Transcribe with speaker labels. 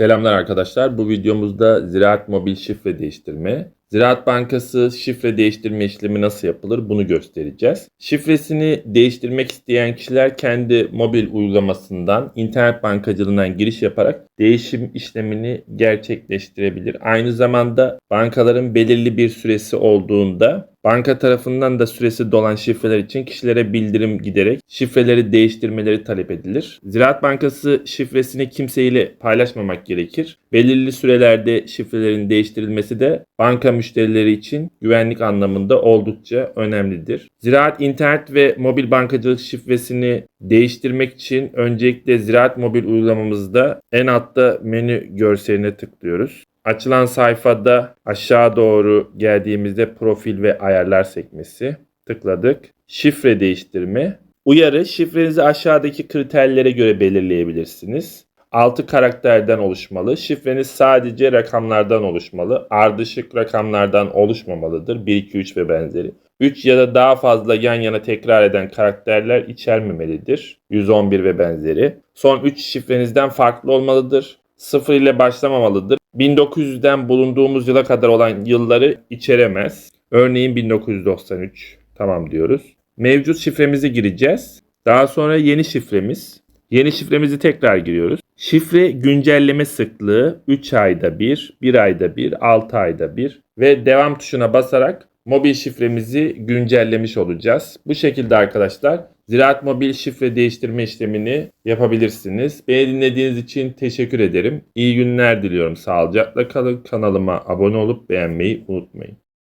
Speaker 1: Selamlar arkadaşlar. Bu videomuzda Ziraat Mobil şifre değiştirme, Ziraat Bankası şifre değiştirme işlemi nasıl yapılır bunu göstereceğiz. Şifresini değiştirmek isteyen kişiler kendi mobil uygulamasından internet bankacılığından giriş yaparak değişim işlemini gerçekleştirebilir. Aynı zamanda bankaların belirli bir süresi olduğunda banka tarafından da süresi dolan şifreler için kişilere bildirim giderek şifreleri değiştirmeleri talep edilir. Ziraat Bankası şifresini kimseyle paylaşmamak gerekir. Belirli sürelerde şifrelerin değiştirilmesi de banka müşterileri için güvenlik anlamında oldukça önemlidir. Ziraat internet ve mobil bankacılık şifresini değiştirmek için öncelikle Ziraat Mobil uygulamamızda en altta menü görseline tıklıyoruz. Açılan sayfada aşağı doğru geldiğimizde profil ve ayarlar sekmesi tıkladık. Şifre değiştirme. Uyarı şifrenizi aşağıdaki kriterlere göre belirleyebilirsiniz. 6 karakterden oluşmalı. Şifreniz sadece rakamlardan oluşmalı. Ardışık rakamlardan oluşmamalıdır. 1, 2, 3 ve benzeri. 3 ya da daha fazla yan yana tekrar eden karakterler içermemelidir. 111 ve benzeri. Son 3 şifrenizden farklı olmalıdır. 0 ile başlamamalıdır. 1900'den bulunduğumuz yıla kadar olan yılları içeremez. Örneğin 1993. Tamam diyoruz. Mevcut şifremizi gireceğiz. Daha sonra yeni şifremiz. Yeni şifremizi tekrar giriyoruz. Şifre güncelleme sıklığı 3 ayda 1, 1 ayda 1, 6 ayda 1 ve devam tuşuna basarak mobil şifremizi güncellemiş olacağız. Bu şekilde arkadaşlar Ziraat Mobil şifre değiştirme işlemini yapabilirsiniz. Beni dinlediğiniz için teşekkür ederim. İyi günler diliyorum. Sağlıcakla kalın. Kanalıma abone olup beğenmeyi unutmayın.